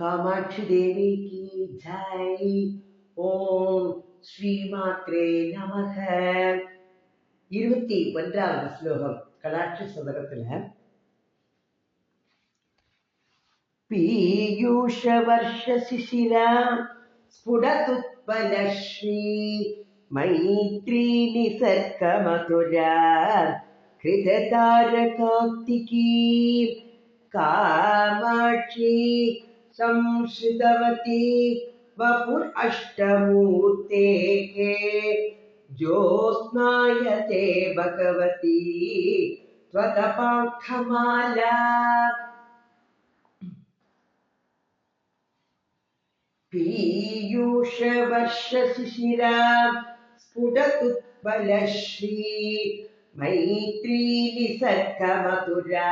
कामाक्षी देवी की जय ஓம் ஸ்ரீமாத்ரே நமக இருபத்தி ஒன்றாவது ஸ்லோகம் கலாட்சி சதகத்துல பீயூஷ வர்ஷ சிசிரா ஸ்புடதுத்பலஸ்ரீ மைத்ரீ நிசர்க மதுரா கிருததாரகாப்திகீ காமாட்சி संश्रितवती वपुर् अष्टमूर्तेः ज्योत्स्नायते भगवती त्वदपाङ्खमाला पीयूषवर्षशिशिरा स्फुटतुत्पलश्री मैत्री निसर्गमधुरा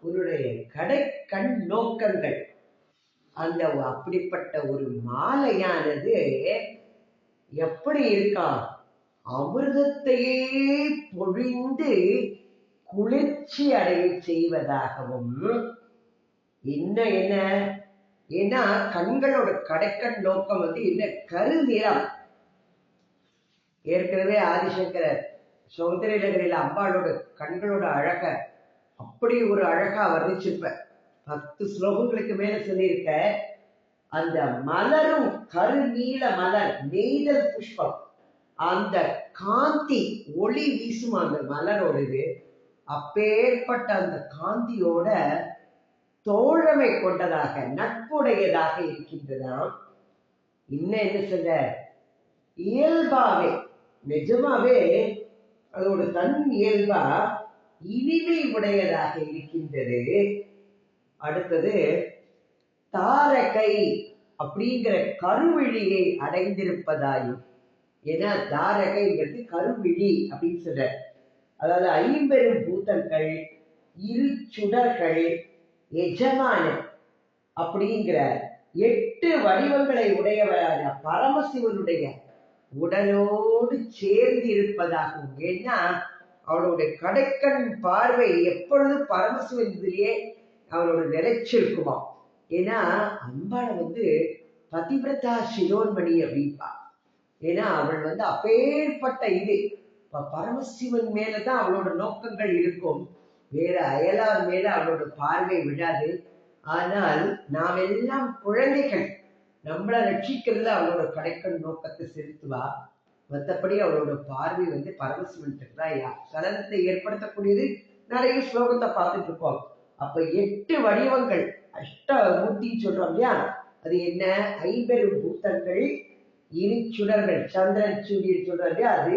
உன்னுடைய கடை கண் நோக்கங்கள். அந்த அப்படிப்பட்ட ஒரு மாலையானது எப்படி இருக்கா? அமிர்தத்தையே பொழிந்து குளிர்ச்சி அடைய செய்வதாகவும் இன்னும் என்ன? ஏன்னா கண்களோட கடைக்கண் நோக்கம் வந்து என்ன? கருநிறம் ஏற்கனவே ஆதிசங்கரர் சௌந்தரியநகரில் அம்பாளோட கண்களோட அழக அப்படி ஒரு அழகா வர்ணிச்சிருப்ப பத்து ஸ்லோகங்களுக்கு மேல சொல்லியிருக்க அந்த மலரும் கருநீல மலர் நெய்தல் புஷ்பம் அந்த காந்தி ஒளி வீசும் அந்த மலரோடது அப்பேற்பட்ட அந்த காந்தியோட தோழமை கொண்டதாக நட்புடையதாக இருக்கின்றதாம். இன்னும் என்ன சொல்ல இயல்பாவே நிஜமாவே அதோட தன் இயல்பா இனிமை உடையதாக இருக்கின்றது. அடுத்தது தாரகை அப்படிங்கிற கருவிழியை அடைந்திருப்பதாயும் ஏன்னா தாரகைங்கிறது கருவிழி அப்படின்னு சொல்ற. அதாவது ஐம்பெரும் பூதங்கள் இரு சுடர்கள் எஜமான அப்படிங்கிற எட்டு வடிவங்களை உடையவரான பரமசிவனுடைய உடலோடு சேர்ந்து இருப்பதாகும் ஏன்னா அவனுடைய கடைக்கண் பார்வை எப்பொழுது பரமசிவன் இதிலேயே அவனோட நிலைச்சிருக்குமா? ஏன்னா அம்பாளை வந்து பதிவிரதா சிரோன்மணி அப்படின்பா ஏன்னா அவள் வந்து அப்பேற்பட்ட இது. பரமசிவன் மேலதான் அவளோட நோக்கங்கள் இருக்கும். வேற அயலார் மேல அவளோட பார்வை விழாது. ஆனால் நாம் எல்லாம் குழந்தைகள். நம்மளை ரட்சிக்கிறதுல அவளோட கடைக்கண் நோக்கத்தை செலுத்துவா. மற்றபடி அவளோட பார்வை வந்து பரமசிவன் தான் சலனத்தை ஏற்படுத்தக்கூடியது நிறைய ஸ்லோகத்தை பார்த்துட்டு இருக்கோம் அப்ப எட்டு வடிவங்கள் அஷ்ட சொல்றோம் இல்லையா? அது என்ன? ஐம்பெரும் பூத்தங்கள் இரு சுடர்கள் சந்திரன் சூரியன் சொல்றோம் இல்லையா? அது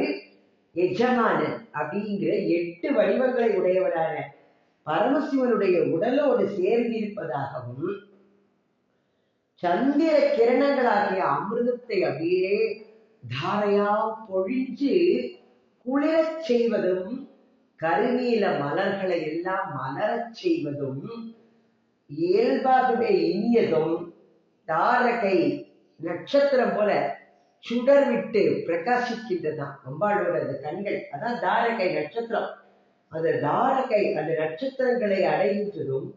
எஜமான அப்படிங்கிற எட்டு வடிவங்களை உடையவரான பரமசிவனுடைய உடலோடு சேர்ந்திருப்பதாகவும் சந்திர கிரணங்களாகிய அமிர்தத்தை அப்படியே தாரையா பொழிஞ்சு குளிரச் செய்வதும் கருநீல மலர்களை எல்லாம் மலரச் செய்வதும் இயல்பாகவே இனியதும் தாரகை நட்சத்திரம் போல சுடர் விட்டு பிரகாசிக்கின்றதுதான் அம்பாளோட அந்த கண்கள் அதான் தாரகை நட்சத்திரம். அந்த தாரகை அந்த நட்சத்திரங்களை அடைகின்றதும்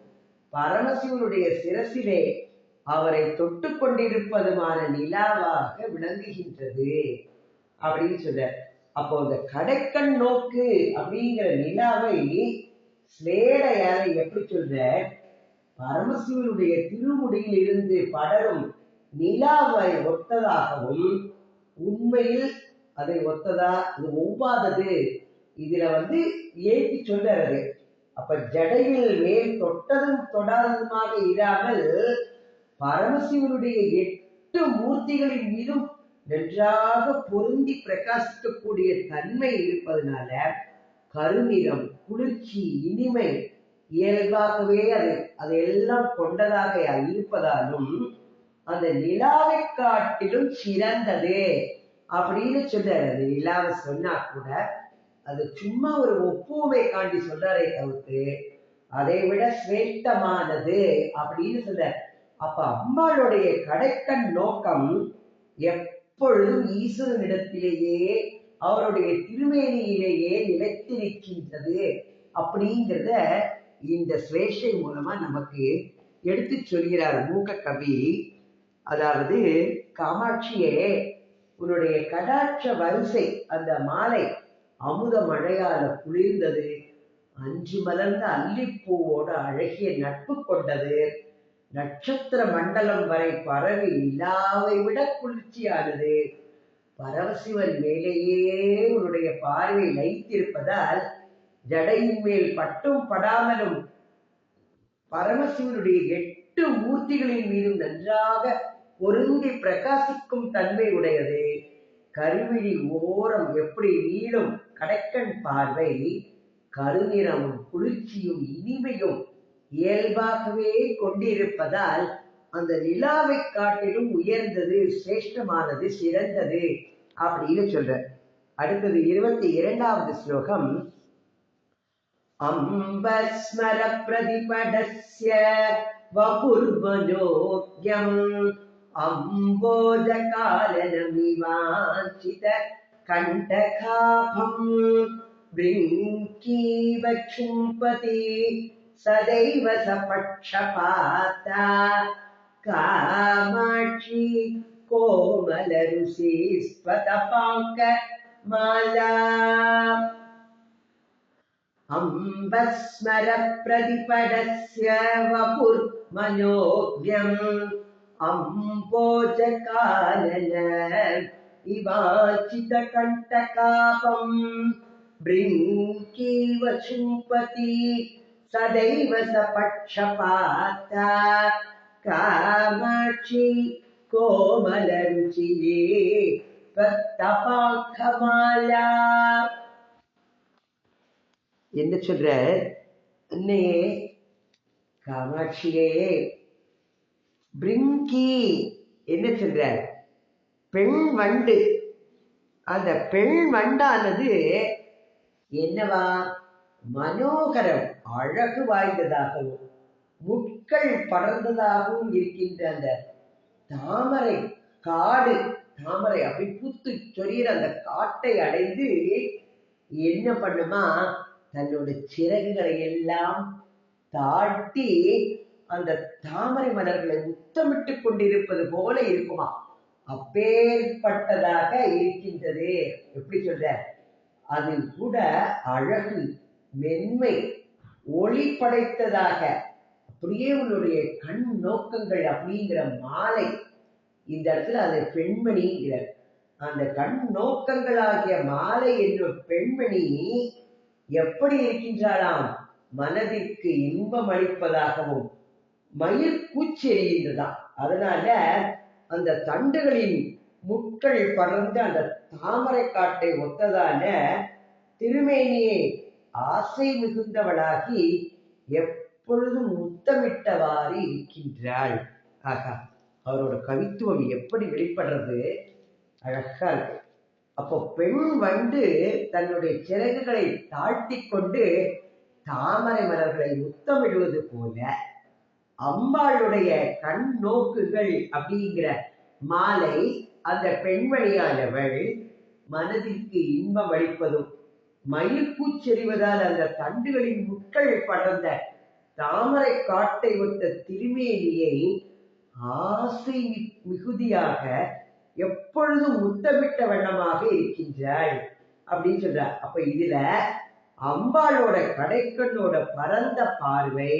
பரமசிவனுடைய சிரசிலே அவரை தொட்டு கொண்டிருப்பதுமான நிலாவாக விளங்குகின்றது அப்படின்னு சொல்ற அப்போ அந்த கடைக்கண் நோக்கு அப்படிங்கிற நிலாவை ஸ்லேடையால எப்படி சொல்ற பரமசிவனுடைய திருமுடியில் இருந்து படரும் நிலாவை ஒத்ததாகவும் உண்மையில் அதை ஒத்ததா? இது ஒவ்வாதது. இதுல வந்து ஏற்றி சொல்றாரு. அப்ப ஜடையில் மேல் தொட்டதும் தொடாததுமாக இல்லாமல் பரமசிவனுடைய எட்டு மூர்த்திகளின் மீதும் நன்றாக பொருந்தி பிரகாசிக்கக்கூடிய தன்மை இருப்பதனால கருநிறம் குளிர்ச்சி இனிமை இயல்பாகவே அது அதையெல்லாம் கொண்டதாக இருப்பதாலும் அந்த நிலாவை காட்டிலும் சிறந்தது அப்படின்னு சொல்றாரு. அது நிலாவை சொன்னா கூட அது சும்மா ஒரு ஒப்புமை காண்டி சொல்றாரே தவிர்த்து அதை விட சிரேஷ்டமானது அப்படின்னு சொல்றாரு. அப்ப அம்மாளுடைய கடைக்கண் நோக்கம் எப்பொழுதும் ஈஸ்வரனிடத்திலேயே அவருடைய திருமேனியிலேயே நிலைத்திருக்கின்றது அப்படிங்கிறத இந்த சுவேஷை மூலமா நமக்கு எடுத்து சொல்கிறார் மூக்க கவி. அதாவது காமாட்சியே உன்னுடைய கடாட்ச வரிசை அந்த மாலை அமுத மழையால குளிர்ந்தது அஞ்சு மலர்ந்த அல்லிப்பூவோட அழகிய நட்பு கொண்டது. நட்சத்திர மண்டலம் வரை பரவி நிலாவை விட குளிர்ச்சியானது. பரமசிவன் மேலேயே உன்னுடைய பார்வை லைத்திருப்பதால் ஜடையின் மேல் பட்டும் படாமலும் பரமசிவனுடைய எட்டு மூர்த்திகளின் மீதும் நன்றாக பொருந்தி பிரகாசிக்கும் தன்மை உடையது. கருவிழி ஓரம் எப்படி நீளும் கடைக்கண் பார்வை கருநிறமும் குளிர்ச்சியும் இனிமையும் இயல்பாகவே கொண்டிருப்பதால் அந்த நிலாவை காட்டிலும் உயர்ந்தது சிரேஷ்டமானது சிறந்தது அப்படின்னு சொல்ற அடுத்தது இருபத்தி இரண்டாவது ஸ்லோகம். அம்பஸ்மர பிரதிபடஸ்ய வபுர்வனோக்யம் அம்போஜகாலனமிவாஞ்சித கண்டகாபம் பிரிங்கீவ सदैव सपक्षपाता कामाक्षी कोमलरुषि स्वतपाङ्कमाला अम्बस्मरप्रतिपदस्य वपुर्मनोज्ञम् अम्बोजकालन इवाचितकण्टकापम् भृङ्गीव शुम्पति सदैव सपक्षपाता कामाक्षी कोमलरुचिये त्वत्तपाङ्खमाला என்ன சொல்ற அன்னையே காமாட்சியே பிரிங்கி என்ன சொல்ற பெண் வண்டு அந்த பெண் வண்டானது என்னவா மனோகரம் அழகு வாய்ந்ததாகவும் முட்கள் படர்ந்ததாகவும் இருக்கின்ற அந்த தாமரை காடு தாமரை அப்படி பூத்து சொரியிற அந்த காட்டை அடைந்து என்ன பண்ணுமா? தன்னோட சிறகுகளை எல்லாம் தாட்டி அந்த தாமரை மலர்களை முத்தமிட்டு கொண்டிருப்பது போல இருக்குமா? அப்பேற்பட்டதாக இருக்கின்றது. எப்படி சொல்ற? அது கூட அழகு மென்மை ஒளி படைத்ததாக. அப்படியே உன்னுடைய கண் நோக்கங்கள் அப்படிங்கிற மாலை. இந்த இடத்துல அது பெண்மணிங்கிற அந்த கண் நோக்கங்களாகிய மாலை என்ற பெண்மணி எப்படி இருக்கின்றாளாம்? மனதிற்கு இன்பம் அளிப்பதாகவும் மயிர் கூச்சி எறிகின்றதாம் அதனால அந்த தண்டுகளின் முட்கள் படர்ந்து அந்த தாமரை காட்டை ஒத்ததான திருமேனியை ஆசை மிகுந்தவளாகி எப்பொழுதும் முத்தமிட்டவாறு இருக்கின்றாள். ஆகா அவரோட கவித்துவம் எப்படி வெளிப்படுறது? அழகா இருக்கு. அப்போ பெண் வந்து தன்னுடைய சிறகுகளை தாழ்த்தி கொண்டு தாமரை மலர்களை முத்தமிடுவது போல அம்பாளுடைய கண் நோக்குகள் அப்படிங்கிற மாலை அந்த பெண் வழியானவள் மனதிற்கு இன்பம் அளிப்பதும் மயில் பூச்செறிவதால் அந்த தண்டுகளின் முட்கள் படர்ந்த தாமரை காட்டை ஒத்த திருமேனியை ஆசை மிகுதியாக எப்பொழுதும் முத்தமிட்ட வண்ணமாக இருக்கின்றாள் அப்படின்னு சொல்ற அப்ப இதுல அம்பாளோட கடைக்கண்ணோட பரந்த பார்வை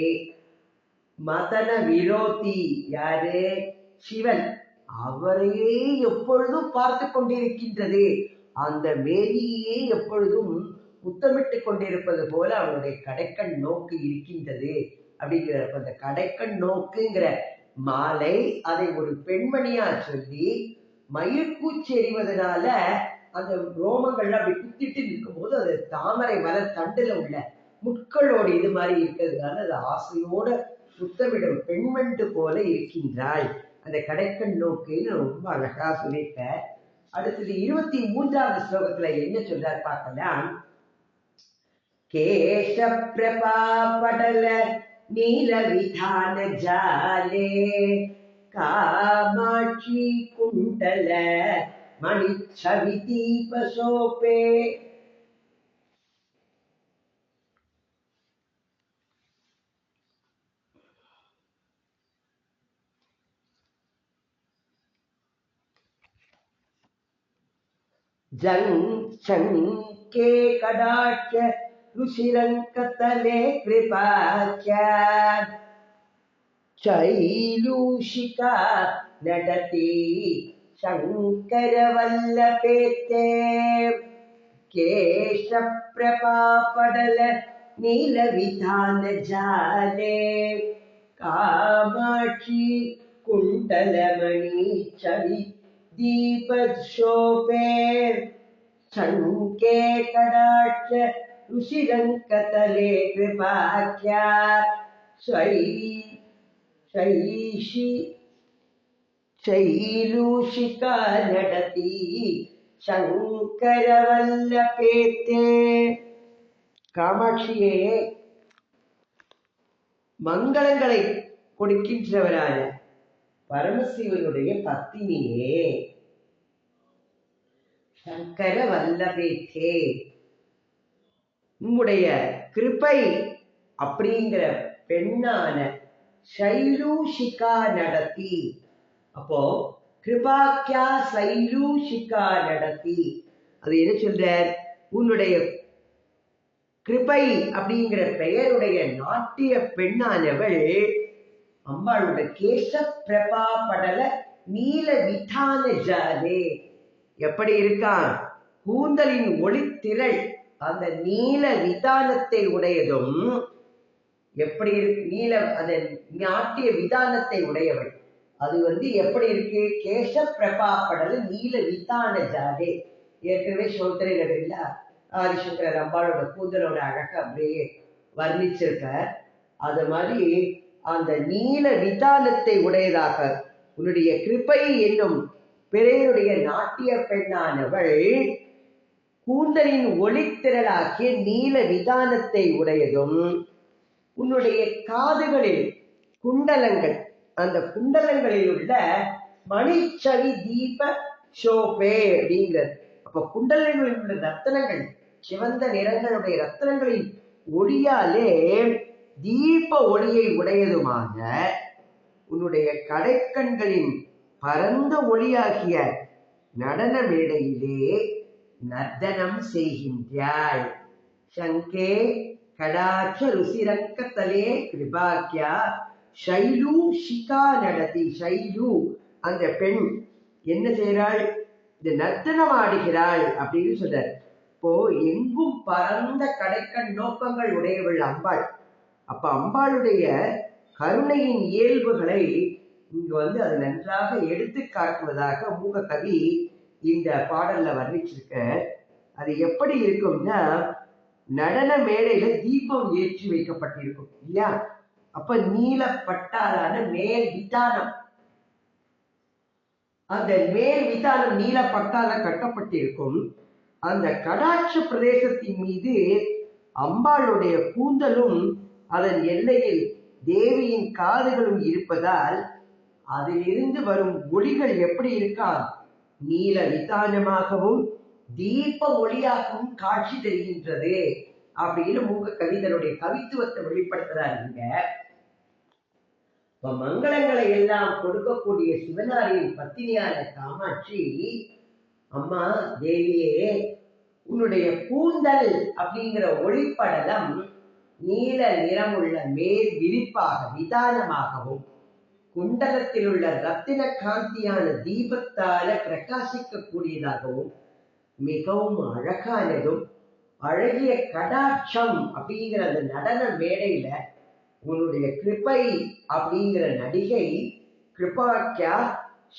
மதன விரோதி. யாரு? சிவன். அவரையே எப்பொழுதும் பார்த்து கொண்டிருக்கின்றது. அந்த மேரியே எப்பொழுதும் முத்தமிட்டு கொண்டிருப்பது போல அவனுடைய கடைக்கண் நோக்கு இருக்கின்றது அப்படிங்கிற அந்த கடைக்கண் நோக்குங்கிற மாலை அதை ஒரு பெண்மணியா சொல்லி மயிர்கூச்சி எறிவதனால அந்த ரோமங்கள்லாம் அப்படி குத்திட்டு நிற்கும்போது அது தாமரை மலர் தண்டுல உள்ள முட்களோடு இது மாதிரி இருக்கிறதுனால அது ஆசையோட சுத்தமிடும் பெண்மண்டு போல இருக்கின்றாள். அந்த கடைக்கண் நோக்குன்னு ரொம்ப அழகா சொல்லியிருக்க அடுத்தது இருபத்தி மூன்றாவது ஸ்லோகத்துல என்ன சொல்றார் பார்க்கலாம்? கேச பிரபா படல நீல விதான ஜாலே காமாட்சி குண்டல மணி சவி தீப சோபே जङ्के कडाक्ष रुचिरङ्कतले कृपाख्या। शैलूषिका नटति शङ्करवल्लपेते केशप्रपापडल नीलविधानजाले। कामाक्षी कुण्डलमणि चवि दीपशोभे शङ्के कडाक्ष ऋषिरङ्कतले कृपाख्या शै शैषि शैलूषिका नटति ശങ്കരവല്ലഭേത്തെ കാമാക്ഷിയെ മംഗളങ്ങളെ കൊടുക്കിഞ്ചവരായ பரமசிவனுடைய பத்தினியே. சங்கர வல்லபேத்தே உம்முடைய கிருபை அப்படிங்கிற பெண்ணான சைலூஷிகா நடத்தி. அப்போ கிருபாக்கியா சைலூஷிகா நடத்தி. அது என்ன சொல்ற உன்னுடைய கிருபை அப்படிங்கிற பெயருடைய நாட்டிய பெண்ணானவள் அம்பாளோட கேச பிரபா படல நீல விதான ஜாதே. எப்படி இருக்கான்? கூந்தலின் ஒளித்திரள் அந்த நீல விதானத்தை உடையதும் எப்படி இருக்கு? நீல அந்த நாட்டிய விதானத்தை உடையவள். அது வந்து எப்படி இருக்கு? கேச பிரபா படல நீல விதான ஜாதே. ஏற்கனவே சோத்திரையில் இல்ல ஆதிசங்கரர் அம்பாளோட கூந்தலோட அழக அப்படியே வர்ணிச்சிருக்கார். அது மாதிரி அந்த நீல விதானத்தை உடையதாக உன்னுடைய கிருபை என்னும் பிறையனுடைய நாட்டிய பெண்ணானவள் கூந்தலின் ஒளித்திரளாகிய நீல விதானத்தை உடையதும் உன்னுடைய காதுகளில் குண்டலங்கள் அந்த குண்டலங்களில் உள்ள மணிச்சவி தீப சோபே அப்படிங்கிறது. அப்ப குண்டலங்களில் உள்ள ரத்தனங்கள் சிவந்த நிறங்களுடைய ரத்தனங்களின் ஒளியாலே தீப ஒளியை உடையதுமாக உன்னுடைய கடைக்கண்களின் பரந்த ஒளியாகிய நடன மேடையிலே நர்த்தனம் செய்கின்றாள். சங்கே கடாட்ச ருசிரக்கத்தலே கிருபாக்கியா ஷைலு ஷிகா நடத்தி ஷைலு அந்த பெண் என்ன செய்கிறாள்? இந்த நர்த்தனம் ஆடுகிறாள் அப்படின்னு சொல்றார். இப்போ எங்கும் பரந்த கடைக்கண் நோக்கங்கள் உடையவள் அம்பாள். அப்ப அம்பாளுடைய கருணையின் இயல்புகளை இங்கு வந்து அது நன்றாக எடுத்து காட்டுவதாக மூக கவி இந்த பாடல்ல வர்ணிச்சிருக்க அது எப்படி இருக்கும்னா நடன மேடையில தீபம் ஏற்றி வைக்கப்பட்டிருக்கும் இல்லையா? அப்ப நீல பட்டாலான மேல் விதானம். அந்த மேல் விதானம் நீல பட்டால கட்டப்பட்டிருக்கும். அந்த கடாட்ச பிரதேசத்தின் மீது அம்பாளுடைய கூந்தலும் அதன் எல்லையில் தேவியின் காதுகளும் இருப்பதால் அதிலிருந்து வரும் ஒளிகள் எப்படி இருக்கா நீல நிதானமாகவும் தீப ஒளியாகவும் காட்சி தெரிகின்றது அப்படின்னு மூக்க கவிதனுடைய கவித்துவத்தை வெளிப்படுத்துறாரு இங்க. இப்ப மங்களங்களை எல்லாம் கொடுக்கக்கூடிய சிவனாரியின் பத்தினியான காமாட்சி அம்மா தேவியே உன்னுடைய கூந்தல் அப்படிங்கிற ஒளிப்படலம் நீல நிறமுள்ள மேல் விரிப்பாக விதானமாகவும் குண்டலத்தில் உள்ள ரத்தின காந்தியான தீபத்தால பிரகாசிக்க கூடியதாகவும் மிகவும் அழகானதும் அழகிய கடாட்சம் அப்படிங்கிற அந்த நடன மேடையில உன்னுடைய கிருபை அப்படிங்கிற நடிகை கிருபாக்கியா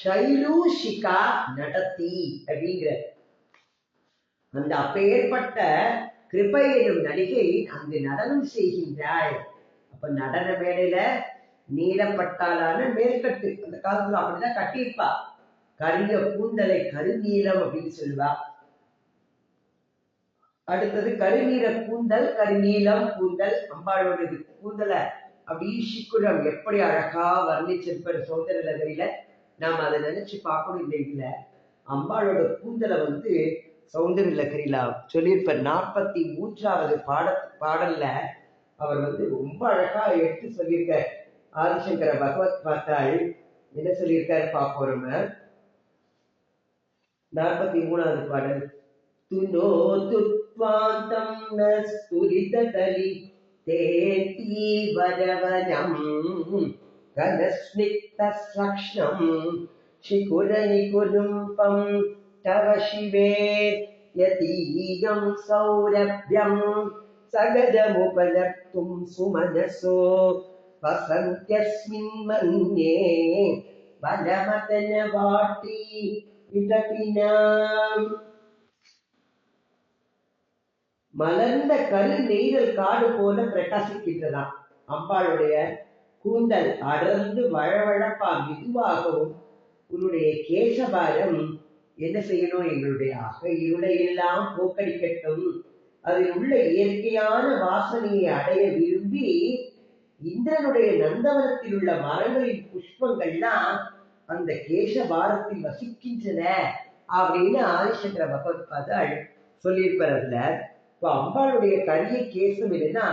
ஷைலூஷிகா நடத்தி அப்படிங்கிற அந்த அப்பேற்பட்ட கிருபை எனும் நடிகை அங்கு நடனம் செய்கின்றாள். அப்ப நடன மேடையில நீளப்பட்டாலான மேல்கட்டு அந்த காலத்துல அப்படிதான் கட்டியிருப்பா. கரிய கூந்தலை கருநீளம் அப்படின்னு சொல்லுவா. அடுத்தது கருநீர கூந்தல் கருநீளம் கூந்தல் அம்பாளோட இது கூந்தலை. அப்படி சிக்குடம் எப்படி அழகா வர்ணிச்சிருப்பாரு சோதர நகரில நாம அதை நினைச்சு பார்க்கணும் இந்த இதுல. அம்பாளோட கூந்தலை வந்து சௌந்தரி லக்கரிலா சொல்லியிருப்பார். நாற்பத்தி மூன்றாவது பாட பாடல்ல அவர் வந்து ரொம்ப அழகா எடுத்து சொல்லியிருக்கார். ஆதிசங்கர பகவத் பார்த்தாள் என்ன சொல்லியிருக்காரு பாப்போம் நாற்பத்தி மூணாவது பாடல். துனோ துத்வாந்தம் ந ஸ்துலித தலி தேத்தி வரவனம் கனஸ்னிக்த ஸ்லக்ஷ்ணம் சிகுர நிகுரும்பம் तव शिवे यतीयं सौरभ्यं सगदमुपलप्तुं सुमनसो वसन्त्यस्मिन् मन्ये बलमतनवाटी விடப்பினாம் மலர்ந்த கரு நெய்தல் காடு போல பிரகாசிக்கின்றதாம் அம்பாளுடைய கூந்தல் அடர்ந்து வழவழப்பா மெதுவாகவும் உன்னுடைய கேசபாரம் என்ன செய்யணும்? எங்களுடைய அகையுடை எல்லாம் போக்கடிக்கட்டும். அதில் உள்ள இயற்கையான வாசனையை அடைய விரும்பி இந்திரனுடைய நந்தவனத்தில் உள்ள மரங்களின் புஷ்பங்கள்லாம் அந்த கேசபாரத்தில் வசிக்கின்றன அப்படின்னு ஆதிசங்கர பகவத் பதல் சொல்லியிருப்பார் அதுல இப்போ அம்பாளுடைய கரிய கேசம் என்னன்னா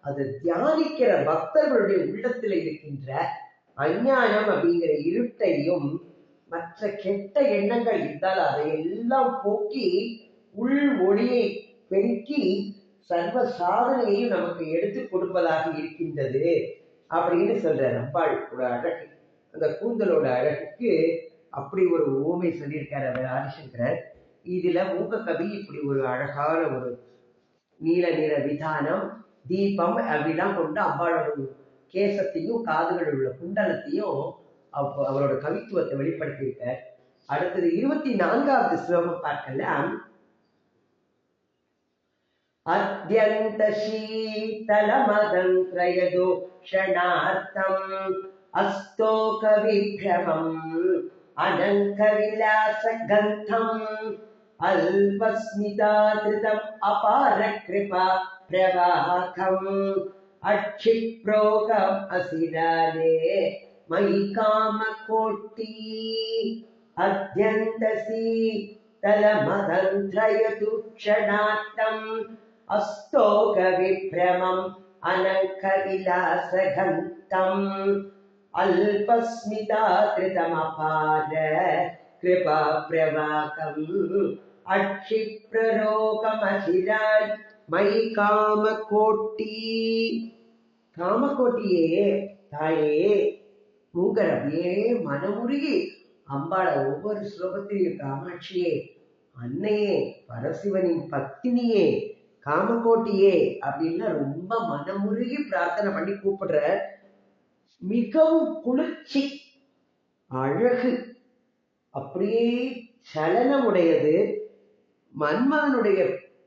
அதை தியானிக்கிற பக்தர்களுடைய உள்ளத்துல இருக்கின்ற அஞ்ஞானம் அப்படிங்கிற இருட்டையும் மற்ற கெட்ட எண்ணங்கள் இருந்தால் அதை எல்லாம் போக்கி உள் ஒளியை பெருக்கி சர்வ சாதனையையும் நமக்கு எடுத்து கொடுப்பதாக இருக்கின்றது அப்படின்னு சொல்ற அம்பாள் அழகு. அந்த கூந்தலோட அழகுக்கு அப்படி ஒரு ஊமை சொல்லியிருக்காரு அவர் ஆதிசங்கரர். இதுல மூக கவி இப்படி ஒரு அழகான ஒரு நீல நிற விதானம் தீபம் அப்படிலாம் கொண்டு அம்பாளோட கேசத்தையும் காதுகள் உள்ள குண்டலத்தையும் அவ- அவரோட கவித்துவத்தை வெளிப்படுத்தியிருக்கார் அடுத்தது இருபத்தி நான்காவது ஸ்லோகம் பார்க்கலாம் அத்தியந்த சீதலமதம் த்ரயதோ க்ஷணார்த்தம் அஸ்தோக விப்ரமம் அனங்க விலாச கந்தம் அல்பஸ்மிதாதிருதம் मयि कामकोटि अद्यन्तसि तलमदन्ध्रयतु क्षणात्तम् अस्तोकविभ्रमम् अनङ्कविलासघन्तम् अल्पस्मिताकृतमपार कृपाप्रवाकम् அட்சிப்பிரரோகமகிராஜ் மை காம கோட்டி காம கோட்டியே தாயே மூங்கர் அப்படியே மனமுருகி அம்பாள ஒவ்வொரு ஸ்லோகத்திலையும் காமாட்சியே அன்னையே பரசிவனின் பத்தினியே காமகோட்டியே அப்படின்னு ரொம்ப மனமுருகி பிரார்த்தனை பண்ணி கூப்பிடுற மிகவும் குளிர்ச்சி அழகு அப்படியே சலனமுடையது மன்மதனுடைய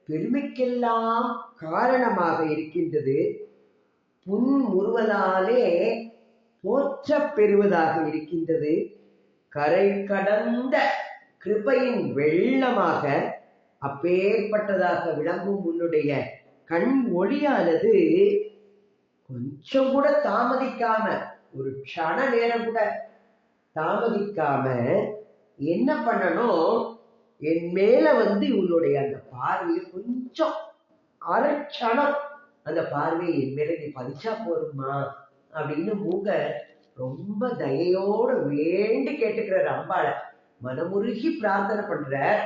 பெருமைக்கெல்லாம் காரணமாக இருக்கின்றது. புன்முறுவலாலே போற்றப் பெறுவதாக இருக்கின்றது. கரை கடந்த கிருபையின் வெள்ளமாக அப்பேற்பட்டதாக விளங்கும் உன்னுடைய கண் ஒளியானது கொஞ்சம் கூட தாமதிக்காம ஒரு க்ஷண நேரம் கூட தாமதிக்காம என்ன பண்ணணும்? என் மேல வந்து உன்னுடைய அந்த பார்வையை கொஞ்சம் அரை அந்த பார்வையை என் மேல நீ பதிச்சா போதுமா அப்படின்னு மூங்க ரொம்ப தயையோட வேண்டி கேட்டுக்கிறார் அம்பாளை. மனமுருகி பிரார்த்தனை பண்ற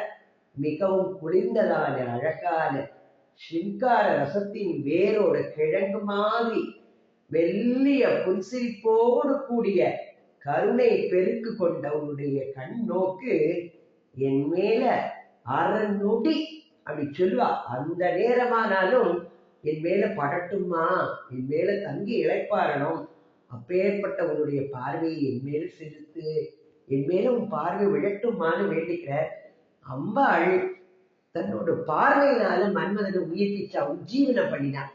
மிகவும் குளிர்ந்ததான அழகான சிங்கார ரசத்தின் வேரோட கிழங்கு மாதிரி மெல்லிய புன்சிரிப்போடு கூடிய கருணை பெருக்கு கொண்ட உன்னுடைய கண் நோக்கு என் மேல அரை நொடி அப்படி சொல்லுவா. அந்த நேரமானாலும் என் மேல படட்டுமா? என் மேல தங்கி இழைப்பாரணும். அப்பேற்பட்ட உன்னுடைய பார்வையை என் மேல செலுத்து. என் மேல உன் பார்வை விழட்டுமான்னு வேண்டிக்கிற அம்பாள் தன்னோட பார்வையினால மன்மதனை உயிர்ப்பிச்சா உஜ்ஜீவனம் பண்ணினான்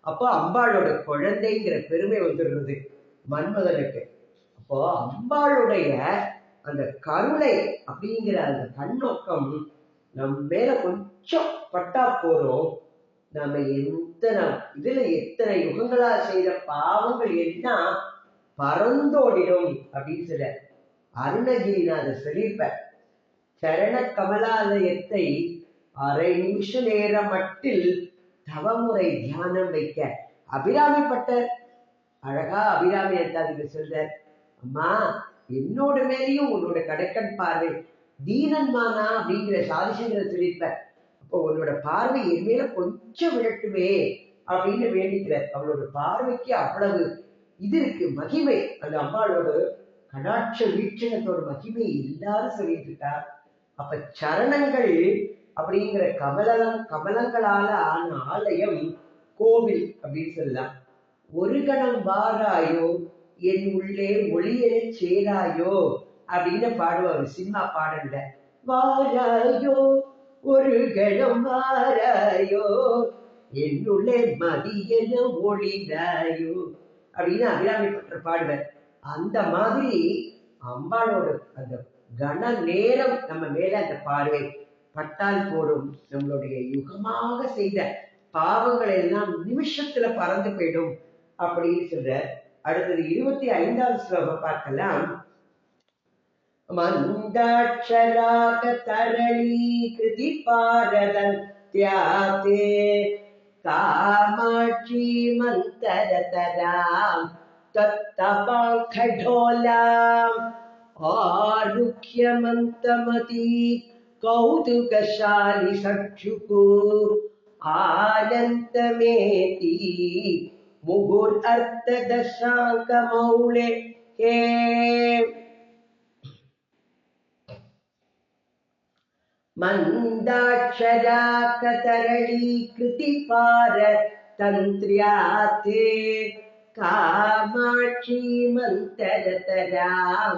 அப்போ அம்பாளோட குழந்தைங்கிற பெருமை வந்துடுறது மன்மதனுக்கு. அப்போ அம்பாளுடைய அந்த கருணை அப்படிங்கிற அந்த கண்ணோக்கம் நம் மேல கொஞ்சம் பட்டா போறோம் நாம எத்தனை இதுல எத்தனை யுகங்களா செய்த பாவங்கள் எல்லாம் பறந்தோடிடும் அப்படின்னு சொல்ல அருணகிரிநாதர் சொல்லியிருப்பார். சரண கமலாலயத்தை அரை நிமிஷ நேர மட்டில் தவமுறை தியானம் வைக்க அபிராமிப்பட்டர் அழகா அபிராமி அத்தாதிக்கு சொல்ற அம்மா என்னோட மேலேயும் உன்னோட கடைக்கண் பார்வை. தீனன்மானா அப்படிங்கிற சாதிசங்களை சொல்லியிருப்பேன் இப்போ உன்னோட பார்வை என் மேல கொஞ்சம் விழட்டுமே அப்படின்னு வேண்டிக்கிறார் அவளோட பார்வைக்கு அவ்வளவு இது இருக்கு மகிமை. அந்த அம்மாளோட கடாட்ச வீட்சணத்தோட மகிமை எல்லாரும் சொல்லிட்டு இருக்கா. அப்ப சரணங்கள் அப்படிங்கிற கமலம் கமலங்களால ஆன ஆலயம் கோவில் அப்படின்னு சொல்லலாம். ஒரு கணம் வாராயோ என் உள்ளே ஒளியென சேராயோ அப்படின்னு பாடுவாரு சினிமா பாடல்ல. வாராயோ ஒரு கணம் வாராயோ என்னுள்ளே மதியென ஒளிந்தாயோ அப்படின்னு அபிராமி பட்டர் பாடுவார். அந்த மாதிரி அம்பாளோட அந்த கன நேரம் நம்ம மேல அந்த பார்வை பட்டால் போடும் நம்மளுடைய யுகமாக செய்த பாவங்கள் எல்லாம் நிமிஷத்துல பறந்து போயிடும் அப்படின்னு சொல்ற அடுத்தது இருபத்தி ஐந்தாவது ஸ்லோகம் பார்க்கலாம். மந்தாட்சராக தரளி கிருதி பாரதன் தியாதே காமாட்சி மந்தரதராம் தத்தபாங்கடோலாம் ஆருக்கியமந்தமதி கௌதுகசாலி சற்றுகு ஆனந்தமேதி முகுர் मन्दाक्षरा कतरळीकृतिपार तन्त्र्या ते कामाक्षीमन्तरतरां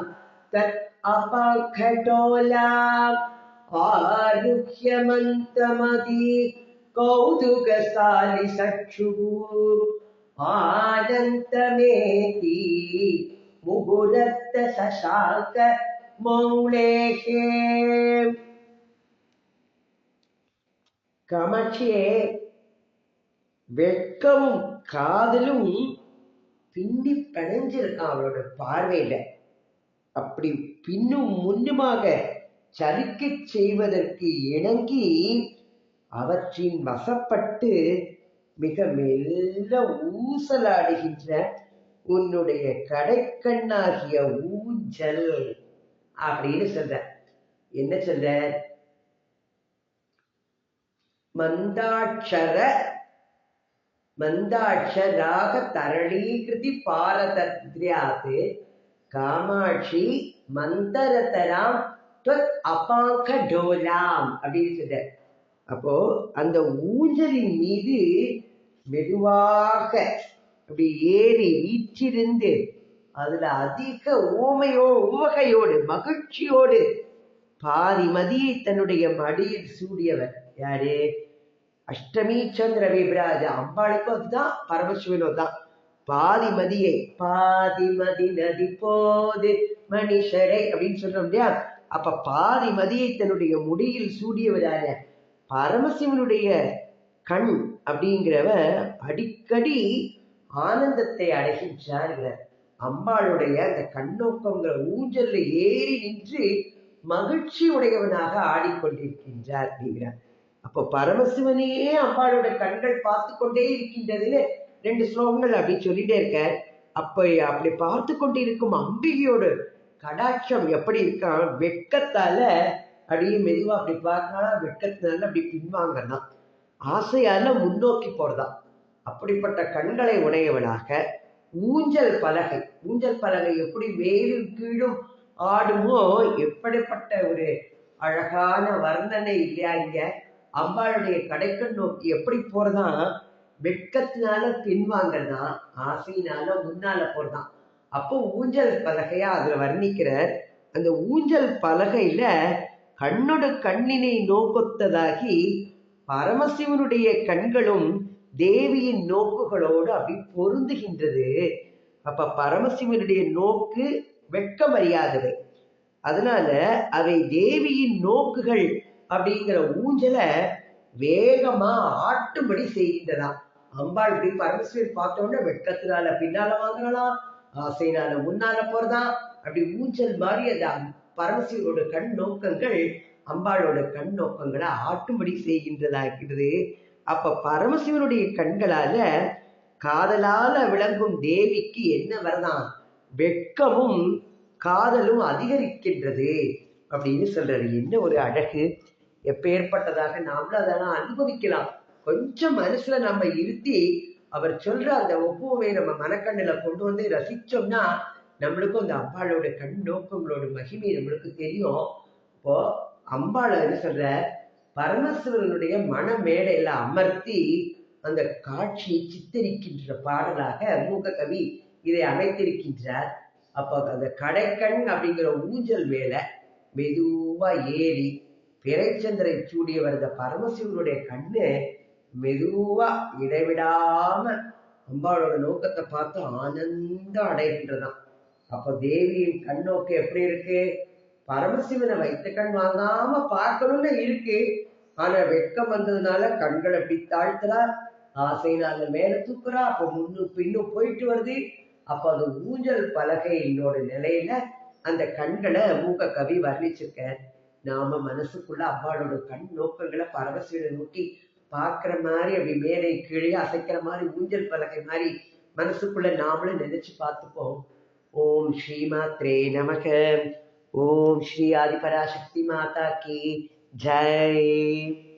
तत् अपाखटोलाम् आरुह्यमन्तमदि कौतुकसालिसक्षुः आनन्तमेति मुहुरत्तशशाङ्क मौळेशे காமாட்சியே வெட்கமும் காதலும் பின்னி பிணைஞ்சிருக்கான் அவளோட பார்வையில. அப்படி பின்னும் முன்னுமாக சறுக்கச் செய்வதற்கு இணங்கி அவற்றின் வசப்பட்டு மிக மெல்ல ஊசலாடுகின்ற உன்னுடைய கடைக்கண்ணாகிய ஊஞ்சல் அப்படின்னு சொல்ற. என்ன சொல்ற? மந்தாட்சர மந்தாட்சராக தரளீகிருதி பாரதத்ரியாது காமாட்சி மந்தரதராம் துவத் அபாங்க டோலாம் அப்படின்னு சொல்ற அப்போ அந்த ஊஞ்சலின் மீது மெதுவாக அப்படி ஏறி வீற்றிருந்து அதுல அதிக ஊமையோ உவகையோடு மகிழ்ச்சியோடு பாரிமதியை தன்னுடைய மடியில் சூடியவர். யாரு? அஷ்டமி சந்திர விபிராஜ. அம்பாளுக்கும் அதுதான் பரமசிவனும் தான் பாதிமதியை பாதிமதி நதி போது மணிஷரை அப்படின்னு சொல்றோம் இல்லையா? அப்ப பாதிமதியை தன்னுடைய முடியில் சூடியவரான பரமசிவனுடைய கண் அப்படிங்கிறவ அடிக்கடி ஆனந்தத்தை அடைகின்றார் அம்பாளுடைய அந்த கண்ணோக்கங்கிற ஊஞ்சல்ல ஏறி நின்று மகிழ்ச்சி உடையவனாக ஆடிக்கொண்டிருக்கின்றார் அப்படிங்கிறார். அப்போ பரமசிவனையே அம்பாளோட கண்கள் பார்த்து கொண்டே இருக்கின்றதுன்னு ரெண்டு ஸ்லோகங்கள் அப்படி சொல்லிட்டே இருக்க அப்ப அப்படி பார்த்து கொண்டிருக்கும் அம்பிகையோட கடாட்சம் எப்படி இருக்கான் வெட்கத்தால அப்படியே மெதுவா அப்படி பார்க்கலாம் வெட்கத்தினால அப்படி பின்வாங்கலாம் ஆசையால முன்னோக்கி போறதாம் அப்படிப்பட்ட கண்களை உடையவனாக ஊஞ்சல் பலகை ஊஞ்சல் பலகை எப்படி மேலும் கீழும் ஆடுமோ? எப்படிப்பட்ட ஒரு அழகான வர்ணனை இல்லையா இங்க? அம்பாளுடைய கடைக்கண் நோக்கி எப்படி போறதான் வெட்கத்தினால பின்வாங்கறதான் ஆசையினால முன்னால போறதான். அப்போ ஊஞ்சல் பலகையா அதுல வர்ணிக்கிற அந்த ஊஞ்சல் பலகையில கண்ணோட கண்ணினை நோக்கொத்ததாகி பரமசிவனுடைய கண்களும் தேவியின் நோக்குகளோடு அப்படி பொருந்துகின்றது. அப்ப பரமசிவனுடைய நோக்கு வெட்கமறியாதவை. அதனால அவை தேவியின் நோக்குகள் அப்படிங்கிற ஊஞ்சலை வேகமா ஆட்டும்படி செய்கின்றதாம் அம்பாள் இப்படி பரமேஸ்வரி பார்த்தோன்னே வெட்கத்தினால பின்னால வாங்கலாம் ஆசைனால முன்னால போறதா? அப்படி ஊஞ்சல் மாதிரி அந்த பரமசிவனோட கண் நோக்கங்கள் அம்பாளோட கண் நோக்கங்களை ஆட்டும்படி செய்கின்றதாகிறது அப்ப பரமசிவனுடைய கண்களால காதலால விளங்கும் தேவிக்கு என்ன வரதான் வெட்கமும் காதலும் அதிகரிக்கின்றது அப்படின்னு சொல்றாரு. என்ன ஒரு அழகு. எப்பேற்பட்டதாக நாமளும் அதெல்லாம் அனுபவிக்கலாம். கொஞ்சம் மனசுல நம்ம இருத்தி அவர் சொல்ற அந்த ஒப்புவை நம்ம மனக்கண்ணுல கொண்டு வந்து ரசிச்சோம்னா நம்மளுக்கும் அந்த அம்பாளோட கண் நோக்கங்களோட மகிமை நம்மளுக்கு தெரியும். இப்போ அம்பாள் என்ன சொல்ற? பரமசிவனுடைய மன மேடையில அமர்த்தி அந்த காட்சியை சித்தரிக்கின்ற பாடலாக மூக கவி இதை அமைத்திருக்கின்றார். அப்போ அந்த கடைக்கண் அப்படிங்கிற ஊஞ்சல் மேல மெதுவா ஏறி பிறைச்சந்திரை சூடிய வருத பரமசிவனுடைய கண்ணு மெதுவா இடைவிடாம அம்பாளோட நோக்கத்தை பார்த்து ஆனந்தம் அடைகின்றதான் அப்போ தேவியின் கண்ணோக்கு எப்படி இருக்கு? பரமசிவனை வைத்த கண் வாங்காம பார்க்கணும்னு இருக்கு. ஆனா வெட்கம் வந்ததுனால கண்களை அப்படி தாழ்த்துறா ஆசைனால மேல தூக்குறா அப்ப முன்னும் பின்னும் போயிட்டு வருது. அப்ப அந்த ஊஞ்சல் பலகை என்னோட நிலையில அந்த கண்களை மூக்க கவி வர்ணிச்சிருக்கேன் நாம மனசுக்குள்ள அவ்வாளோட கண் நோக்கங்களை பரமசிவனை நோக்கி பாக்குற மாதிரி அப்படி மேலே கீழே அசைக்கிற மாதிரி ஊஞ்சல் பலகை மாதிரி மனசுக்குள்ள நாமளும் நினைச்சு பார்த்துப்போம். ஓம் ஸ்ரீ மாத்ரே நமக. ஓம் ஸ்ரீ ஆதிபராசக்தி மாதா கி. ஜெய்.